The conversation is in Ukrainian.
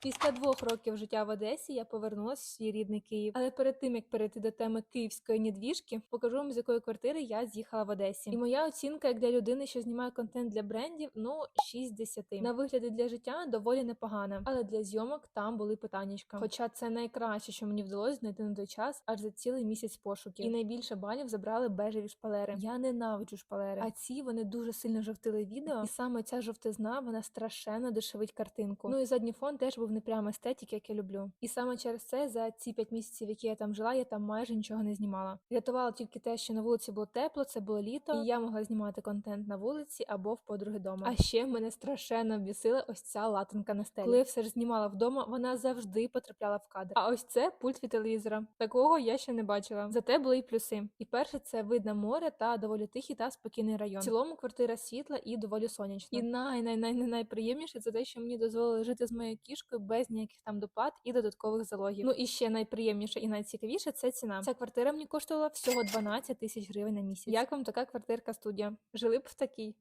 Після двох років життя в Одесі я повернулася в свій рідний Київ. Але перед тим як перейти до теми київської недвіжки, покажу вам з якої квартири я з'їхала в Одесі. І моя оцінка як для людини, що знімає контент для брендів, ну 6 з 10. На вигляді для життя доволі непогана, але для зйомок там були питаннячка. Хоча це найкраще, що мені вдалося знайти на той час, аж за цілий місяць пошуків. І найбільше балів забрали бежеві шпалери. Я ненавиджу шпалери, а ці вони дуже сильно жовтили відео, і саме ця жовтизна вона страшенно дешевить картинку. Ну і задній фон теж був не прямо естетик, як я люблю. І саме через це за ці 5 місяців, які я там жила, я там майже нічого не знімала. Рятувало тільки те, що на вулиці було тепло, це було літо, і я могла знімати контент на вулиці або в подруги дома. А ще мене страшенно бісила ось ця латинка на стелі. Коли все ж знімала вдома, вона завжди потрапляла в кадр. А ось це пульт від телевізора. Такого я ще не бачила. Зате були й плюси. І перше це вид на море та доволі тихий та спокійний район. В цілому квартира світла і доволі сонячна. І най най най най найприємніше це те, що мені дозволили жити з моєю кішкою без ніяких там доплат і додаткових залогів. Ну і ще найприємніше і найцікавіше це ціна. Ця квартира мені коштувала всього 12 тисяч гривень на місяць. Як вам така квартирка студія? Жили б в такій?